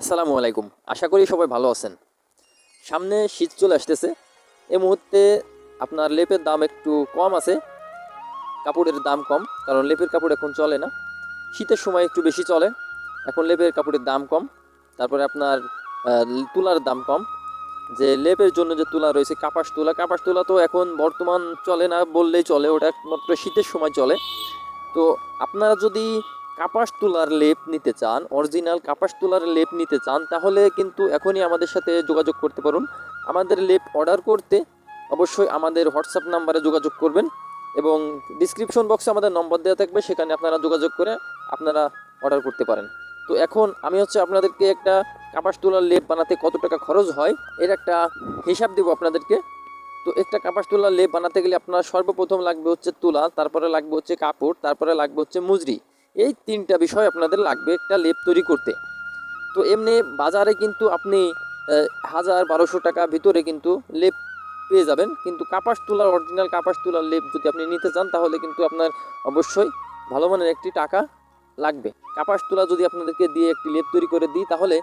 আসসালামু আলাইকুম। আশা করি সবাই ভালো আছেন। সামনে শীত চলে আসতেছে। এই মুহূর্তে আপনার লেপের দাম একটু কম আছে। কাপড়ের দাম কম, কারণ লেপের কাপড় এখন চলে না। শীতের সময় একটু বেশি চলে। এখন লেপের কাপড়ের দাম কম। তারপরে আপনার তুলার দাম কম। যে লেপের জন্য যে তুলা রয়েছে, কাপাস তুলা কাপাস তুলা তো এখন বর্তমান চলে না বললেই চলে, ওটা একমাত্র শীতের সময় চলে। তো আপনারা যদি কাপাস তুলার লেপ নিতে চান, অরিজিনাল কাপাস তুলার লেপ নিতে চান, তাহলে কিন্তু এখনই আমাদের সাথে যোগাযোগ করতে পারুন। আমাদের লেপ অর্ডার করতে অবশ্যই আমাদের হোয়াটসঅ্যাপ নাম্বারে যোগাযোগ করবেন এবং ডিসক্রিপশন বক্সে আমাদের নম্বর দেওয়া থাকবে, সেখানে আপনারা যোগাযোগ করে আপনারা অর্ডার করতে পারেন। তো এখন আমি হচ্ছে আপনাদেরকে একটা কাপাস তুলার লেপ বানাতে কত টাকা খরচ হয়, এর একটা হিসাব দেবো আপনাদেরকে। তো একটা কাপাস তুলার লেপ বানাতে গেলে আপনার সর্বপ্রথম লাগবে হচ্ছে তুলা, তারপরে লাগবে হচ্ছে কাপড়, তারপরে লাগবে হচ্ছে মুজরি। এই তিনটা বিষয় আপনাদের লাগবে একটা লেপ তৈরি করতে। তো এমনি বাজারে কিন্তু আপনি হাজার বারোশো টাকা ভিতরে কিন্তু লেপ পেয়ে যাবেন। কিন্তু কাপাস তুলার, অরিজিনাল কাপাস তুলার লেপ যদি আপনি নিতে চান, তাহলে কিন্তু আপনার অবশ্যই ভালো মানের একটি টাকা লাগবে। কাপাস তুলা যদি আপনাদেরকে দিয়ে একটি লেপ তৈরি করে দিই, তাহলে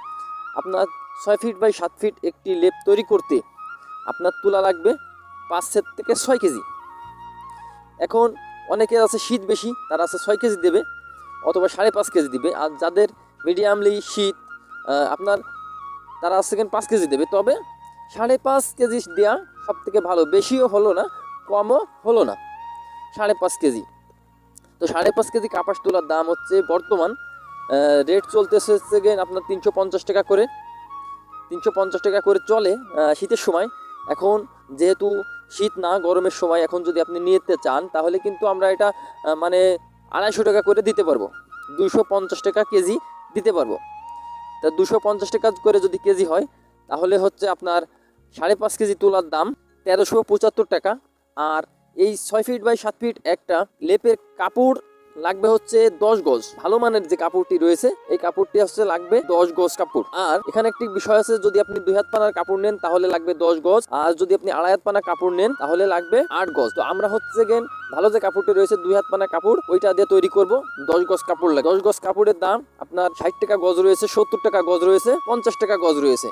আপনার ছয় ফিট বাই সাত ফিট একটি লেপ তৈরি করতে আপনার তুলা লাগবে পাঁচ সেট থেকে ছয় কেজি। এখন অনেকে আছে শীত বেশি, তারা আছে ছয় কেজি দেবে। অথবা সাড়ে পাঁচ কেজি দিবে। আর যাদের মিডিয়ামলি শীত আপনার তারা সেকেন্ড পাঁচ কেজি দেবে। তবে সাড়ে পাঁচ কেজি দেওয়া সব থেকে ভালো। বেশিও হলো না, কমও হলো না। সাড়ে পাঁচ কেজি। তো সাড়ে পাঁচ কেজি কাপাস তোলার দাম হচ্ছে বর্তমান রেট চলতেছে হচ্ছে আপনার তিনশো পঞ্চাশ টাকা করে। তিনশো পঞ্চাশ টাকা করে চলে শীতের সময়। এখন যেহেতু শীত না, গরমের সময়। এখন যদি আপনি নিতে চান, তাহলে কিন্তু আমরা এটা মানে আড়াইশো টাকা করে দিতে পারব। দুশো পঞ্চাশ টাকা কেজি দিতে পারব। তা দুশো পঞ্চাশ টাকা করে যদি কেজি হয়, তাহলে হচ্ছে আপনার সাড়ে পাঁচ কেজি তোলার দাম তেরোশো পঁচাত্তর টাকা। আর এই ছয় ফিট বাই সাত ফিট একটা লেপের কাপড় লাগবে হচ্ছে দশ গজ। ভালো মানের যে কাপড়টি রয়েছে, এই কাপড়টি হচ্ছে লাগবে দশ গজ কাপড়। আর এখানে একটি বিষয় আছে, যদি আপনি দুই হাত পানার কাপড় নেন, তাহলে লাগবে দশ গজ। আর যদি আপনি আড়াই হাত পানা কাপড় নেন, তাহলে লাগবে আট গজ। তো আমরা হচ্ছে গেন ভালো যে কাপড়টি রয়েছে, দুই হাত পানা কাপড়, ওইটা দিয়ে তৈরি করব। দশ গজ কাপড় লাগে। দশ গজ কাপড়ের দাম আপনার ষাট টাকা গজ রয়েছে, সত্তর টাকা গজ রয়েছে, পঞ্চাশ টাকা গজ রয়েছে।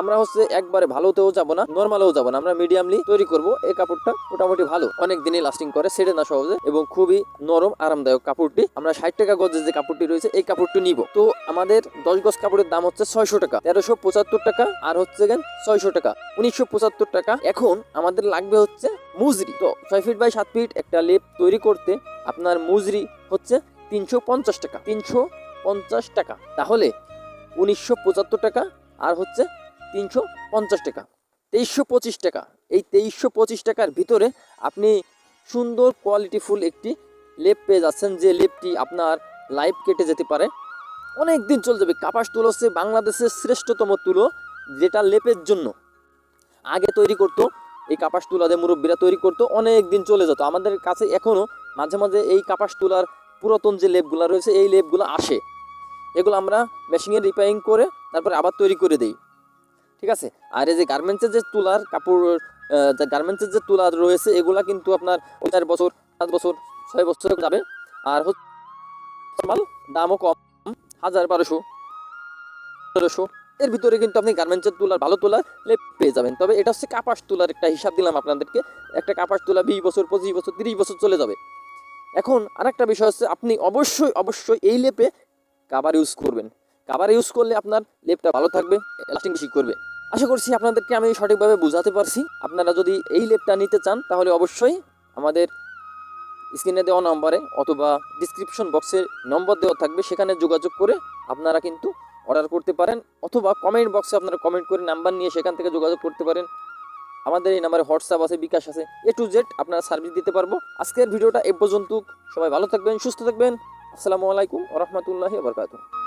আমরা হচ্ছে একবারে ভালোতেও যাব না নর্মালেও যাব না। আমরা মিডিয়ামলি তৈরি করব। এই কাপড়টা মোটামুটি ভালো। অনেক দিনই লাস্টিং করে সেরে না সহজে, এবং খুবই নরম, আরামদায়ক কাপড়টি। আমরা ষাট টাকা গজের যে কাপড়টি রয়েছে, এই কাপড়টি নিব। তো আমাদের দশ গজ কাপড়ের দাম হচ্ছে ছয়শো টাকা, তেরোশো পঁচাত্তর টাকা, আর হচ্ছে গেন ছয়শো টাকা, উনিশশো পঁচাত্তর টাকা। এখন আমাদের লাগবে হচ্ছে মুজরি। তো ছয় ফিট বাই সাত ফিট একটা লেপ তৈরি করতে আপনার মুজরি হচ্ছে তিনশো পঞ্চাশ টাকা, তিনশো পঞ্চাশ টাকা। তাহলে উনিশশো পঁচাত্তর টাকা, আর হচ্ছে তিনশো পঞ্চাশ টাকা, তেইশশো পঁচিশ টাকা। এই তেইশশো পঁচিশ টাকার ভিতরে আপনি সুন্দর কোয়ালিটিফুল একটি লেপ পেয়ে যাচ্ছেন, যে লেপটি আপনার লাইফ কেটে যেতে পারে। অনেক দিন চলে যাবে, কাপাস তুলো হচ্ছে বাংলাদেশের শ্রেষ্ঠতম তুলো, যেটা লেপের জন্য। আগে তৈরি করতো, এই কাপাস তুলাদের মুরব্বীরা তৈরি করতো, অনেক দিন চলে যেত। আমাদের কাছে এখনও মাঝে মাঝে এই কাপাস তুলার পুরাতন যে লেপগুলো রয়েছে, এই লেপগুলো আসে। এগুলো আমরা মেশিনে রিপেয়ারিং করে, তারপরে আবার তৈরি করে দিই। ঠিক আছে? আর এই যে গার্মেন্টসের যে তুলার কাপড় গার্মেন্টসের যে তুলা রয়েছে, এগুলা কিন্তু আপনার ওই চার বছর, পাঁচ বছর, ছয় বছর যাবে। আর হচ্ছে মাল দামও কম, হাজার বারোশো, তেরোশো। এর ভিতরে কিন্তু আপনি গার্মেন্টসের তুলার ভালো লেপ পেয়ে যাবেন। তবে এটা হচ্ছে কাপাস তুলার একটা হিসাব দিলাম আপনাদেরকে। একটা কাপাস তুলা বিশ বছর, পঁচিশ বছর, তিরিশ বছর চলে যাবে। এখন আরেকটা বিষয় হচ্ছে, আপনি অবশ্যই অবশ্যই এই লেপে কাবার ইউজ করবেন। কাবার ইউজ করলে আপনার লেপটা ভালো থাকবে লাস্টিং বেশি করবে। আশা করছি আপনাদেরকে আমি সঠিকভাবে বোঝাতে পারছি। আপনারা যদি এই লেপটা নিতে চান, তাহলে অবশ্যই আমাদের স্ক্রিনে দেওয়া নম্বরে অথবা ডিসক্রিপশন বক্সের নম্বর দেওয়া থাকবে। সেখানে যোগাযোগ করে আপনারা কিন্তু অর্ডার করতে পারেন অথবা কমেন্ট বক্সে আপনারা কমেন্ট করে নাম্বার নিয়ে সেখান থেকে যোগাযোগ করতে পারেন। আমাদের এই নাম্বারে হোয়াটসঅ্যাপ আছে, বিকাশ আছে এ টু জেড আপনারা সার্ভিস দিতে পারব। আজকের ভিডিওটা এ পর্যন্ত। সবাই ভালো থাকবেন, সুস্থ থাকবেন। আসসালামু আলাইকুম রহমতুল্লাহি বরকাতুহ।